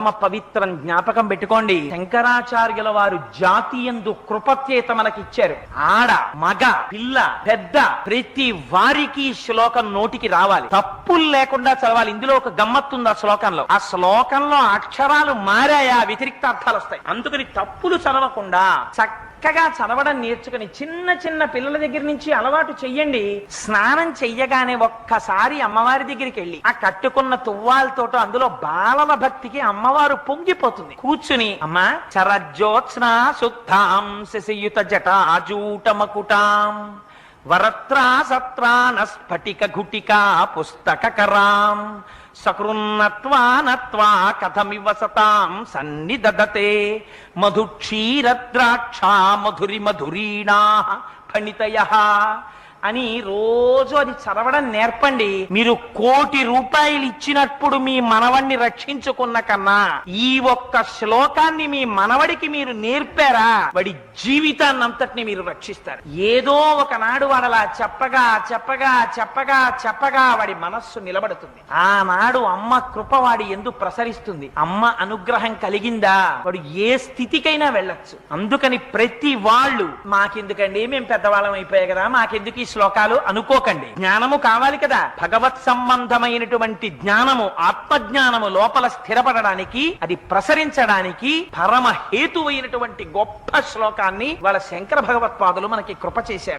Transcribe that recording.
పరమ పవిత్రం జ్ఞాపకం పెట్టుకోండి. శంకరాచార్యుల వారు జాతీయందు కృపచేత మనకిచ్చారు ఆడ మగ పిల్ల పెద్ద ప్రతి వారికి శ్లోకం నోటికి రావాలి. తప్పులు లేకుండా చదవాలి. ఇందులో ఒక గమ్మత్తుంది ఆ శ్లోకంలో. ఆ శ్లోకంలో అక్షరాలు మారాయా వ్యతిరిక్త అర్థాలు వస్తాయి అందుకని తప్పులు చదవకుండా చక్కగా చదవడం నేర్చుకుని చిన్న చిన్న పిల్లల దగ్గర నుంచి అలవాటు చెయ్యండి. స్నానం చెయ్యగానే ఒక్కసారి అమ్మవారి దగ్గరికి వెళ్ళి ఆ కట్టుకున్న తువ్వాలతోటో అందులో బాలల భక్తికి అమ్మవారు పొంగిపోతుంది. కూర్చుని అమ్మా చరజ్యోత్స్న శుద్ధాం శశయుత జటాజూటమకుటాం. వరత్రా సత్రాన స్ఫటిక ఘుటికా పుస్తకరాం సకృన్నత్వా నత్వా కథమివ సతాం సన్నిదదతే మధుక్షీరద్రాక్షా మధురి మధురీణా ఫణితయ అని రోజు అది చదవడం నేర్పండి. మీరు కోటి రూపాయలు ఇచ్చినప్పుడు మీ మనవణ్ణి రక్షించుకున్న కన్నా ఈ ఒక్క శ్లోకాన్ని మీ మనవడికి మీరు నేర్పారా? వాడి జీవితాన్ని అంతటిని మీరు రక్షిస్తారు. ఏదో ఒకనాడు వాడలా చెప్పగా చెప్పగా చెప్పగా చెప్పగా వాడి మనస్సు నిలబడుతుంది. ఆనాడు అమ్మ కృప వాడి ఎందు ప్రసరిస్తుంది. అమ్మ అనుగ్రహం కలిగిందా? వాడు ఏ స్థితికైనా వెళ్ళొచ్చు. అందుకని ప్రతి వాళ్ళు మాకెందుకండి? మేము పెద్దవాళ్ళం అయిపోయాయి కదా మాకెందుకు ఈ శ్లోకాలు అనుకోకండి. జ్ఞానము కావాలి కదా. భగవత్ సంబంధమైనటువంటి జ్ఞానము ఆత్మజ్ఞానము లోపల స్థిరపడడానికి అది ప్రసరించడానికి పరమ హేతువైనటువంటి గొప్ప శ్లోకాన్ని వాళ్ళ శంకర భగవత్పాదులు మనకి కృప చేశారు